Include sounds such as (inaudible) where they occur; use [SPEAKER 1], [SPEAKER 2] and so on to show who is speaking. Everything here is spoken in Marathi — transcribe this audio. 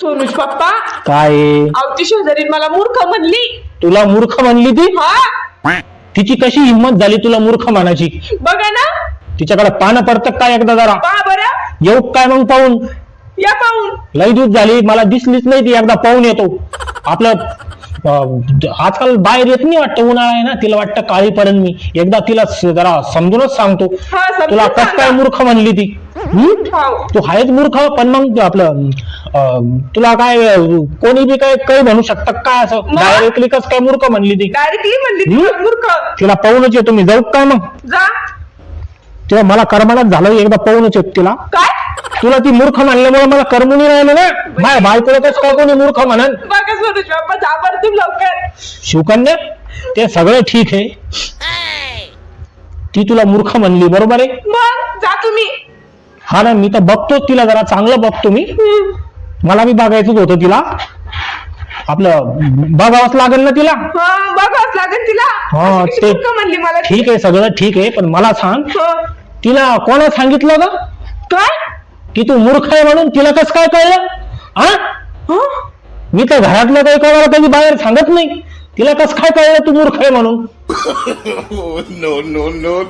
[SPEAKER 1] सोनूज पप्पा.
[SPEAKER 2] काय? आहे?
[SPEAKER 1] आवती शेजारी मला मूर्ख म्हणली.
[SPEAKER 2] तुला मूर्ख म्हणली ती?
[SPEAKER 1] हा.
[SPEAKER 2] तिची कशी हिंमत झाली तुला मूर्ख म्हणायची?
[SPEAKER 1] बघा ना.
[SPEAKER 2] तिच्याकडे पानं पडतं काय एकदा जरा?
[SPEAKER 1] पहा बरं.
[SPEAKER 2] येऊ काय मग पाहून?
[SPEAKER 1] या पाहून.
[SPEAKER 2] लई दिवस झाली मला दिसलीच नाही ती एकदा पाहून येतो. आपलं अं, आजकाल बाहेर येत नाही वाटतं उन्हाळा आहे ना तिला वाटतं काळी पडेल मी. एकदा तिला स- जरा समजूनच सांगतो.
[SPEAKER 1] हा, समजून
[SPEAKER 2] तुला कस काय. मूर्ख म्हणली ती? हम्म?
[SPEAKER 1] हाव.
[SPEAKER 2] तू आहेच मूर्ख पण मग आपलं अं, तुला काय अं, कोणी बी काय काही म्हणू शकतं काय असं?
[SPEAKER 1] मग?
[SPEAKER 2] डायरेक्टली कस काय मूर्ख म्हणली ती?
[SPEAKER 1] डायरेक्टली म्हणली ती
[SPEAKER 2] हम्म?
[SPEAKER 1] मूर्ख.
[SPEAKER 2] तिला पाहूनच येतो मी जाऊ काय मग?
[SPEAKER 1] जा.
[SPEAKER 2] तेव्हा मला करमानाच झालं एकदा पाहूनच येत तिला.
[SPEAKER 1] काय?
[SPEAKER 2] तुला ती मूर्ख म्हणल्यामुळे मला करमून राहिलं ना? बाय बायकोला कस काय कोणी मूर्ख म्हणन?
[SPEAKER 1] बघा सोनूज पप्पा जा बरं तुम्ही लवकर.
[SPEAKER 2] शिवकन्या ते सगळं ठीक आहे. ती तुला मूर्ख म्हणली बरोबर आहे?
[SPEAKER 1] मग जा तुम्ही.
[SPEAKER 2] हा ना मी तर बघतो तिला जरा चांगलं बघतो मी.
[SPEAKER 1] हम्म.
[SPEAKER 2] मला बी बघायचंच होतं तिला. आपलं बघावंच लागेल ना तिला.
[SPEAKER 1] हा बघावंच लागेल तिला.
[SPEAKER 2] हा,
[SPEAKER 1] अशी कशी
[SPEAKER 2] ते-
[SPEAKER 1] म्हणली मला ती?
[SPEAKER 2] ठीक आहे सगळं ठीक आहे पण मला सांग
[SPEAKER 1] हं.
[SPEAKER 2] तिला कोणा सांगितलं ग?
[SPEAKER 1] काय?
[SPEAKER 2] की तू मूर्ख आहे म्हणून तिला कसं काय कळलं? हा
[SPEAKER 1] हं?
[SPEAKER 2] मी तर घरातलं काही कोणाला कधी बाहेर सांगत नाही. तिला कसं काय कळलं तू मूर्ख आहे म्हणून? (laughs)
[SPEAKER 3] No, no, no.